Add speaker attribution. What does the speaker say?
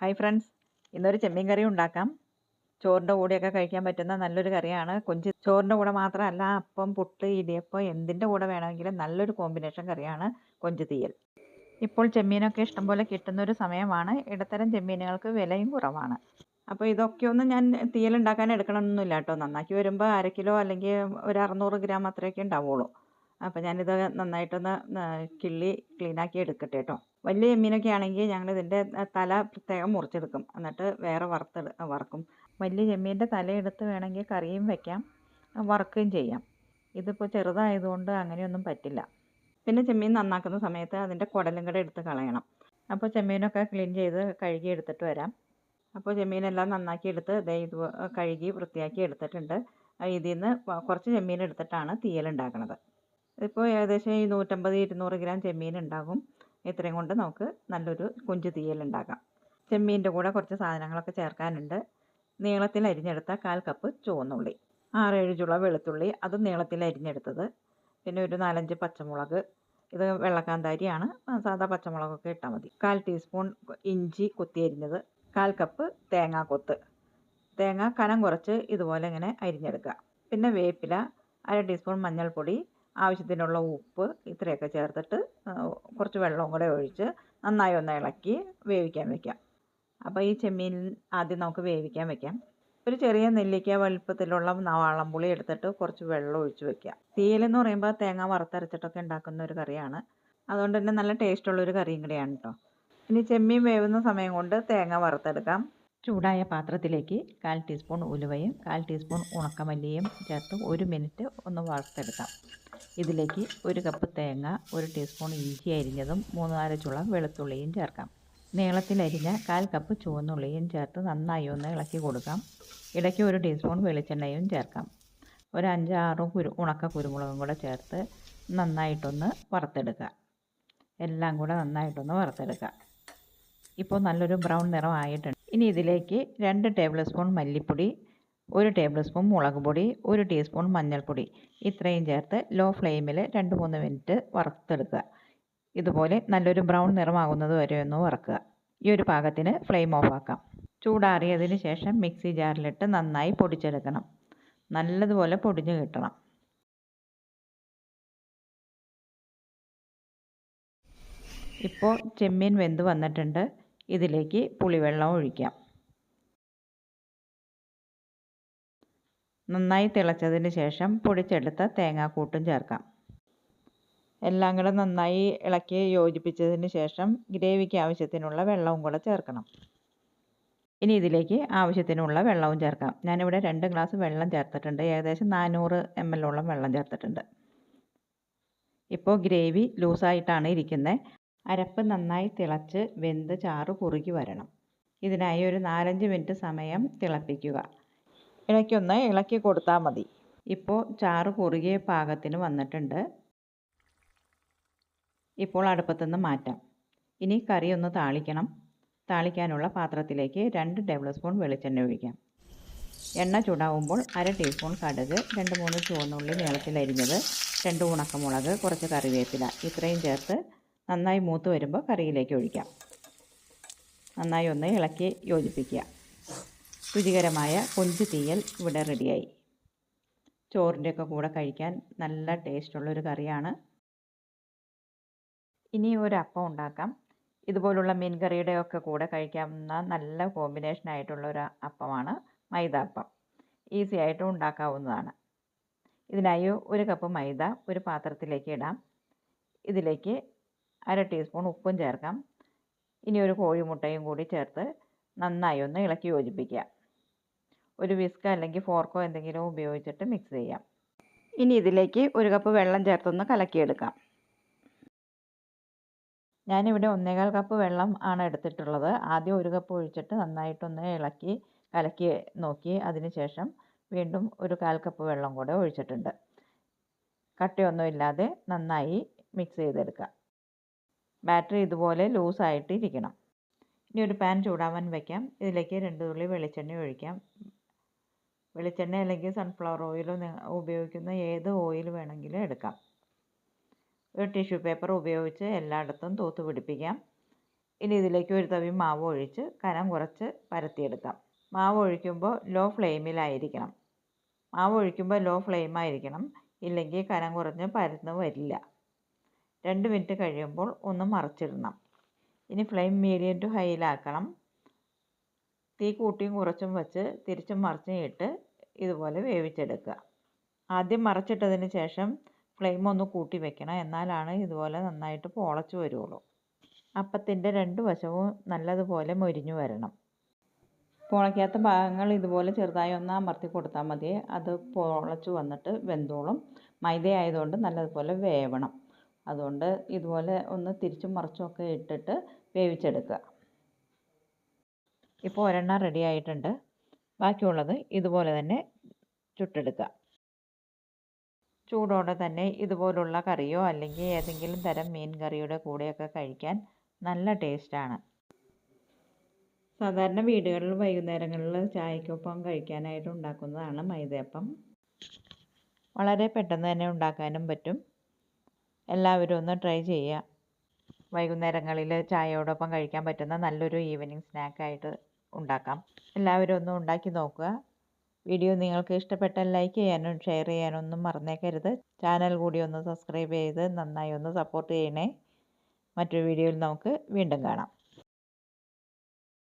Speaker 1: Hi friends ഇന്നൊരു ചെമ്മീൻ കറി ഉണ്ടാക്കാം. ചോറിന്റെ കൂടെയൊക്കെ കഴിക്കാൻ പറ്റുന്ന നല്ലൊരു കറിയാണ്. കൊഞ്ച് ചോറിന്റെ കൂടെ മാത്രമല്ല അപ്പം പുട്ട് ഇടിയപ്പം എന്തിന്റെ കൂടെ വേണമെങ്കിലും നല്ലൊരു കോമ്പിനേഷൻ കറിയാണ് കൊഞ്ച് തീയൽ. ഇപ്പോൾ ചെമ്മീനൊക്കെ ഇഷ്ടംപോലെ കിട്ടുന്ന ഒരു സമയമാണ്. ഇടത്തരം ചെമ്മീനുകൾക്ക് വിലയും കുറവാണ്. അപ്പോൾ ഇതൊക്കെ ഒന്ന് ഞാൻ തീയൽ ഉണ്ടാക്കാൻ എടുക്കണമെന്നൊന്നുമില്ല കേട്ടോ. നന്നാക്കി വരുമ്പോൾ അര കിലോ അല്ലെങ്കിൽ ഒരു അറുന്നൂറ് ഗ്രാം അത്രയൊക്കെ ഉണ്ടാവുള്ളൂ. അപ്പോൾ ഞാനിത് നന്നായിട്ടൊന്ന് കിള്ളി ക്ലീനാക്കി എടുക്കട്ടെ കേട്ടോ വലിയ ചെമ്മീനൊക്കെ ആണെങ്കിൽ ഞങ്ങൾ ഇതിന്റെ തല പ്രത്യേകം മുറിച്ചെടുക്കും. എന്നിട്ട് വേറെ വറുത്തെടു വറക്കും. വലിയ ചെമ്മീന്റെ തലയെടുത്ത് വേണമെങ്കിൽ കറിയും വെക്കാം വറുക്കുകയും ചെയ്യാം. ഇതിപ്പോൾ ചെറുതായതുകൊണ്ട് അങ്ങനെയൊന്നും പറ്റില്ല. പിന്നെ ചെമ്മീൻ നന്നാക്കുന്ന സമയത്ത് അതിന്റെ കുടലും കൂടെ എടുത്ത് കളയണം. അപ്പോൾ ചെമ്മീനൊക്കെ ക്ലീൻ ചെയ്ത് കഴുകി എടുത്തിട്ട് വരാം. അപ്പോൾ ചെമ്മീനെല്ലാം നന്നാക്കി എടുത്ത് ദേ ഇത് കഴുകി വൃത്തിയാക്കി എടുത്തിട്ടുണ്ട്. ഇതിൽ നിന്ന് കുറച്ച് ചെമ്മീൻ എടുത്തിട്ടാണ് തീയൽ ഉണ്ടാക്കുന്നത് ഇപ്പോൾ ഏകദേശം ഈ നൂറ്റമ്പത് ഇരുന്നൂറ് ഗ്രാം ചെമ്മീൻ ഉണ്ടാകും ഇത്രയും കൊണ്ട് നമുക്ക് നല്ലൊരു കൊഞ്ച് തീയൽ ഉണ്ടാക്കാം ചെമ്മീന്റെ കൂടെ കുറച്ച് സാധനങ്ങളൊക്കെ ചേർക്കാനുണ്ട്. നീളത്തിൽ അരിഞ്ഞെടുത്ത കാൽ കപ്പ് ചുവന്നുള്ളി ആറേഴ് ചുള വെളുത്തുള്ളി അത് നീളത്തിൽ അരിഞ്ഞെടുത്തത്. പിന്നെ ഒരു നാലഞ്ച് പച്ചമുളക് ഇത് വെള്ളക്കാന്താരിയാണ്. സാധാ പച്ചമുളകൊക്കെ ഇട്ടാൽ മതി. കാൽ ടീസ്പൂൺ ഇഞ്ചി കുത്തി അരിഞ്ഞത്. കാൽ കപ്പ് തേങ്ങാക്കൊത്ത് തേങ്ങ കനം കുറച്ച് ഇതുപോലെ ഇങ്ങനെ അരിഞ്ഞെടുക്കുക. പിന്നെ വേപ്പില അര ടീസ്പൂൺ മഞ്ഞൾപ്പൊടി ആവശ്യത്തിനുള്ള ഉപ്പ് ഇത്രയൊക്കെ ചേർത്തിട്ട് കുറച്ച് വെള്ളവും കൂടെ ഒഴിച്ച് നന്നായി ഒന്ന് ഇളക്കി വേവിക്കാൻ വെക്കാം. അപ്പോൾ ഈ ചെമ്മീൻ ആദ്യം നമുക്ക് വേവിക്കാൻ വെക്കാം. ഒരു ചെറിയ നെല്ലിക്ക വലുപ്പത്തിലുള്ള വാളംപുളി എടുത്തിട്ട് കുറച്ച് വെള്ളം ഒഴിച്ച് വെക്കുക. തീയലെന്ന് പറയുമ്പോൾ തേങ്ങ വറുത്തരച്ചിട്ടൊക്കെ ഉണ്ടാക്കുന്ന ഒരു കറിയാണ്. അതുകൊണ്ട് തന്നെ നല്ല ടേസ്റ്റുള്ളൊരു കറിയും കൂടിയാണ് കേട്ടോ ഇനി ചെമ്മീൻ വേവുന്ന സമയം കൊണ്ട് തേങ്ങ വറുത്തെടുക്കാം. ചൂടായ പാത്രത്തിലേക്ക് കാൽ ടീസ്പൂൺ ഉലുവയും കാൽ ടീസ്പൂൺ ഉണക്കമല്ലിയും ചേർത്ത് ഒരു മിനിറ്റ് ഒന്ന് വറുത്തെടുക്കാം. ഇതിലേക്ക് ഒരു കപ്പ് തേങ്ങ ഒരു ടീസ്പൂൺ ഇഞ്ചി അരിഞ്ഞതും മൂന്ന് നാല് ചുള വെളുത്തുള്ളിയും ചേർക്കാം. നീളത്തിലരിഞ്ഞ കാൽ കപ്പ് ചുവന്നുള്ളിയും ചേർത്ത് നന്നായി ഒന്ന് ഇളക്കി കൊടുക്കാം. ഇടയ്ക്ക് ഒരു ടീസ്പൂൺ വെളിച്ചെണ്ണയും ചേർക്കാം. ഒരു അഞ്ചാറ് കുരു ഉണക്ക കുരുമുളകും കൂടെ ചേർത്ത് നന്നായിട്ടൊന്ന് വറുത്തെടുക്കുക. എല്ലാം കൂടെ നന്നായിട്ടൊന്ന് വറുത്തെടുക്കുക. ഇപ്പോൾ നല്ലൊരു ബ്രൗൺ നിറമായിട്ടുണ്ട്. ഇനി ഇതിലേക്ക് രണ്ട് ടേബിൾ സ്പൂൺ മല്ലിപ്പൊടി ഒരു ടേബിൾ സ്പൂൺ മുളക് പൊടി ഒരു ടീസ്പൂൺ മഞ്ഞൾപ്പൊടി. ഇത്രയും ചേർത്ത് ലോ ഫ്ലെയിമിൽ രണ്ട് മൂന്ന് മിനിറ്റ് വറുത്തെടുക്കുക. ഇതുപോലെ നല്ലൊരു ബ്രൗൺ നിറമാകുന്നത് വരെ ഒന്ന് വറക്കുക. ഈ ഒരു പാകത്തിന് ഫ്ലെയിം ഓഫ് ആക്കാം. ചൂടാറിയതിന് ശേഷം മിക്സി ജാറിലിട്ട് നന്നായി പൊടിച്ചെടുക്കണം. നല്ലതുപോലെ പൊടിഞ്ഞ് കിട്ടണം. ഇപ്പോൾ ചെമ്മീൻ വെന്ത് വന്നിട്ടുണ്ട്. ഇതിലേക്ക് പുളിവെള്ളം ഒഴിക്കാം. നന്നായി തിളച്ചതിന് ശേഷം പൊടിച്ചെടുത്ത തേങ്ങാക്കൂട്ടും ചേർക്കാം. എല്ലാം കൂടെ നന്നായി ഇളക്കി യോജിപ്പിച്ചതിന് ശേഷം ഗ്രേവിക്ക് ആവശ്യത്തിനുള്ള വെള്ളവും കൂടെ ചേർക്കണം. ഇനി ഇതിലേക്ക് ആവശ്യത്തിനുള്ള വെള്ളവും ചേർക്കാം. ഞാനിവിടെ രണ്ട് ഗ്ലാസ് വെള്ളം ചേർത്തിട്ടുണ്ട്. ഏകദേശം നാനൂറ് എം എല്ലോളം വെള്ളം ചേർത്തിട്ടുണ്ട്. ഇപ്പോൾ ഗ്രേവി ലൂസായിട്ടാണ് ഇരിക്കുന്നത് അരപ്പ് നന്നായി തിളച്ച് വെന്ത് ചാറ് കുറുകി വരണം. ഇതിനായി ഒരു നാലഞ്ച് മിനിറ്റ് സമയം തിളപ്പിക്കുക. ഇടയ്ക്കൊന്ന് ഇളക്കി കൊടുത്താൽ മതി. ഇപ്പോൾ ചാറ് കുറുകിയ പാകത്തിന് വന്നിട്ടുണ്ട്. ഇപ്പോൾ അടുപ്പത്തുനിന്ന് മാറ്റാം. ഇനി കറി ഒന്ന് താളിക്കണം. താളിക്കാനുള്ള പാത്രത്തിലേക്ക് രണ്ട് ടേബിൾ സ്പൂൺ വെളിച്ചെണ്ണ ഒഴിക്കാം. എണ്ണ ചൂടാവുമ്പോൾ അര ടീസ്പൂൺ കടുക് രണ്ട് മൂന്ന് ചുവന്നുള്ളി നീളത്തിലരിഞ്ഞത് രണ്ട് ഉണക്കമുളക് കുറച്ച് കറിവേപ്പില ഇത്രയും ചേർത്ത് നന്നായി മൂത്ത് വരുമ്പോൾ കറിയിലേക്ക് ഒഴിക്കാം. നന്നായി ഒന്ന് ഇളക്കി യോജിപ്പിക്കുക. രുചികരമായ കൊഞ്ച് തീയൽ ഇവിടെ റെഡിയായി. ചോറിന്റെയൊക്കെ കൂടെ കഴിക്കാൻ നല്ല ടേസ്റ്റുള്ളൊരു കറിയാണ്. ഇനി ഒരു അപ്പം ഉണ്ടാക്കാം. ഇതുപോലുള്ള മീൻ ഒക്കെ കൂടെ കഴിക്കാവുന്ന നല്ല കോമ്പിനേഷൻ ആയിട്ടുള്ള ഒരു അപ്പമാണ് മൈദ അപ്പം ഈസി ആയിട്ട് ഉണ്ടാക്കാവുന്നതാണ്. ഇതിനായി ഒരു കപ്പ് മൈദ ഒരു പാത്രത്തിലേക്ക് ഇടാം. ഇതിലേക്ക് അര ടീസ്പൂൺ ഉപ്പും ചേർക്കാം. ഇനി ഒരു കോഴിമുട്ടയും കൂടി ചേർത്ത് നന്നായി ഒന്ന് ഇളക്കി യോജിപ്പിക്കുക. ഒരു വിസ്ക് അല്ലെങ്കിൽ ഫോർക്കോ എന്തെങ്കിലും ഉപയോഗിച്ചിട്ട് മിക്സ് ചെയ്യാം. ഇനി ഇതിലേക്ക് ഒരു കപ്പ് വെള്ളം ചേർത്തൊന്ന് കലക്കിയെടുക്കാം. ഞാനിവിടെ ഒന്നേകാൽ കപ്പ് വെള്ളം ആണ് എടുത്തിട്ടുള്ളത്. ആദ്യം ഒരു കപ്പ് ഒഴിച്ചിട്ട് നന്നായിട്ടൊന്ന് ഇളക്കി കലക്കി നോക്കി അതിനുശേഷം വീണ്ടും ഒരു കാൽ കപ്പ് വെള്ളം കൂടെ ഒഴിച്ചിട്ടുണ്ട്. കട്ടയൊന്നും ഇല്ലാതെ നന്നായി മിക്സ് ചെയ്തെടുക്കുക ബാറ്ററി ഇതുപോലെ ലൂസായിട്ട് ഇരിക്കണം ഇനി ഒരു പാൻ ചൂടാവാൻ വയ്ക്കാം ഇതിലേക്ക് രണ്ട് തുള്ളി വെളിച്ചെണ്ണ ഒഴിക്കാം. വെളിച്ചെണ്ണ അല്ലെങ്കിൽ സൺഫ്ലവർ ഓയിലോ ഉപയോഗിക്കുന്ന ഏത് ഓയിൽ വേണമെങ്കിലും എടുക്കാം. ഒരു ടിഷ്യൂ പേപ്പർ ഉപയോഗിച്ച് എല്ലായിടത്തും തൂത്ത് പിടിപ്പിക്കാം. ഇനി ഇതിലേക്ക് ഒരു തവി മാവ് ഒഴിച്ച് കനം കുറച്ച് പരത്തിയെടുക്കാം. മാവ് ഒഴിക്കുമ്പോൾ ലോ ഫ്ലെയിമിലായിരിക്കണം മാവ് ഒഴിക്കുമ്പോൾ ലോ ഫ്ലെയിമായിരിക്കണം ഇല്ലെങ്കിൽ കനം കുറഞ്ഞ് പരന്ന് വരില്ല. രണ്ട് മിനിറ്റ് കഴിയുമ്പോൾ ഒന്ന് മറിച്ചിടണം. ഇനി ഫ്ലെയിം മീഡിയം ടു ഹൈയിലാക്കണം തീ കൂട്ടിയും കുറച്ചും വെച്ച് തിരിച്ചും മറിച്ചും ഇട്ട് ഇതുപോലെ വേവിച്ചെടുക്കുക. ആദ്യം മറിച്ചിട്ടതിന് ശേഷം ഫ്ലെയിം ഒന്ന് കൂട്ടി വെക്കണം. എന്നാലാണ് ഇതുപോലെ നന്നായിട്ട് പൊളച്ച് വരുള്ളൂ. അപ്പത്തിന്റെ രണ്ട് വശവും നല്ലതുപോലെ മൊരിഞ്ഞു വരണം. പൊളയ്ക്കാത്ത ഭാഗങ്ങൾ ഇതുപോലെ ചെറുതായി ഒന്ന് അമർത്തി കൊടുത്താൽ മതി. അത് പൊളച്ച് വന്നിട്ട് വെന്തോളും. മൈദ ആയതുകൊണ്ട് നല്ലതുപോലെ വേവണം. അതുകൊണ്ട് ഇതുപോലെ ഒന്ന് തിരിച്ചും മറിച്ചും ഒക്കെ ഇട്ടിട്ട് വേവിച്ചെടുക്കുക. ഇപ്പോൾ ഒരെണ്ണം റെഡി ആയിട്ടുണ്ട്. ബാക്കിയുള്ളത് ഇതുപോലെ തന്നെ ചുട്ടെടുക്കുക. ചൂടോടെ തന്നെ ഇതുപോലുള്ള കറിയോ അല്ലെങ്കിൽ ഏതെങ്കിലും തരം മീൻ കറിയുടെ കൂടെയൊക്കെ കഴിക്കാൻ നല്ല ടേസ്റ്റാണ് സാധാരണ വീടുകളിൽ വൈകുന്നേരങ്ങളിൽ ചായക്കൊപ്പം കഴിക്കാനായിട്ട് ഉണ്ടാക്കുന്നതാണ് മൈദയപ്പം. വളരെ പെട്ടെന്ന് തന്നെ ഉണ്ടാക്കാനും പറ്റും. എല്ലാവരും ഒന്ന് ട്രൈ ചെയ്യുക. വൈകുന്നേരങ്ങളിൽ ചായയോടൊപ്പം കഴിക്കാൻ പറ്റുന്ന നല്ലൊരു ഈവനിങ് സ്നാക്കായിട്ട് ഉണ്ടാക്കാം. എല്ലാവരും ഒന്ന് ഉണ്ടാക്കി നോക്കുക. വീഡിയോ നിങ്ങൾക്ക് ഇഷ്ടപ്പെട്ടാൽ ലൈക്ക് ചെയ്യാനും ഷെയർ ചെയ്യാനും ഒന്നും മറന്നേക്കരുത്. ചാനൽ കൂടി ഒന്ന് സബ്സ്ക്രൈബ് ചെയ്ത് നന്നായി ഒന്ന് സപ്പോർട്ട് ചെയ്യണേ. മറ്റൊരു വീഡിയോയിൽ നമുക്ക് വീണ്ടും കാണാം.